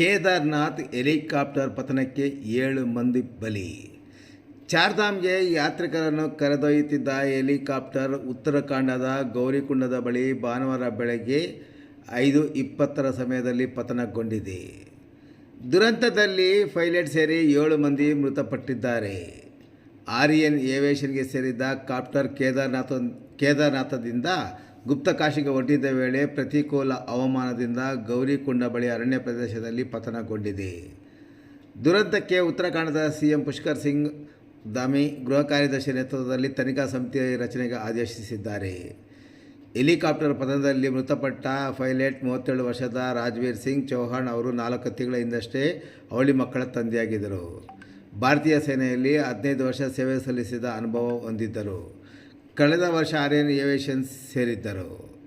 Kedarnath helicopter ಪತನಕ್ಕೆ ಏಳು ಮಂದಿ ಬಲಿ. ಚಾರ್ಧಾಮ್ಗೆ ಯಾತ್ರಿಕರನ್ನು ಕರೆದೊಯ್ಯುತ್ತಿದ್ದ ಹೆಲಿಕಾಪ್ಟರ್ ಉತ್ತರಾಖಂಡದ ಗೌರಿಕುಂಡದ ಬಳಿ ಭಾನುವಾರ ಬೆಳಗ್ಗೆ ಐದು ಇಪ್ಪತ್ತರ ಸಮಯದಲ್ಲಿ ಪತನಗೊಂಡಿದೆ. ದುರಂತದಲ್ಲಿ ಪೈಲಟ್ ಸೇರಿ ಏಳು ಮಂದಿ ಮೃತಪಟ್ಟಿದ್ದಾರೆ. ಆರ್ಯನ್ ಏವಿಯೇಷನ್ಗೆ ಸೇರಿದ್ದ ಕಾಪ್ಟರ್ ಕೇದಾರ್ನಾಥ, ಕೇದಾರ್ನಾಥದಿಂದ ಗುಪ್ತಕಾಶಿಗೆ ಹೊರಟಿದ್ದ ವೇಳೆ ಪ್ರತಿಕೂಲ ಹವಾಮಾನದಿಂದ ಗೌರಿಕುಂಡ ಬಳಿ ಅರಣ್ಯ ಪ್ರದೇಶದಲ್ಲಿ ಪತನಗೊಂಡಿದೆ. ದುರಂತಕ್ಕೆ ಉತ್ತರಾಖಂಡದ ಸಿಎಂ ಪುಷ್ಕರ್ ಸಿಂಗ್ ದಾಮಿ ಗೃಹ ಕಾರ್ಯದರ್ಶಿ ನೇತೃತ್ವದಲ್ಲಿ ತನಿಖಾ ಸಮಿತಿ ರಚನೆಗೆ ಆದೇಶಿಸಿದ್ದಾರೆ. ಹೆಲಿಕಾಪ್ಟರ್ ಪತನದಲ್ಲಿ ಮೃತಪಟ್ಟ ಪೈಲಟ್ ಮೂವತ್ತೇಳು ವರ್ಷದ ರಾಜ್ವೀರ್ ಸಿಂಗ್ ಚೌಹಾಣ್ ಅವರು ನಾಲ್ಕು ತಿಂಗಳ ಹಿಂದಷ್ಟೇ ಅವಳಿ ಮಕ್ಕಳ ತಂದೆಯಾಗಿದ್ದರು. ಭಾರತೀಯ ಸೇನೆಯಲ್ಲಿ ಹದಿನೈದು ವರ್ಷ ಸೇವೆ ಸಲ್ಲಿಸಿದ ಅನುಭವ ಹೊಂದಿದ್ದರು. ಕಳೆದ ವರ್ಷ ಆರ್ಯನ್ ಏವಿಯೇಷನ್ಸ್ ಸೇರಿದ್ದರು.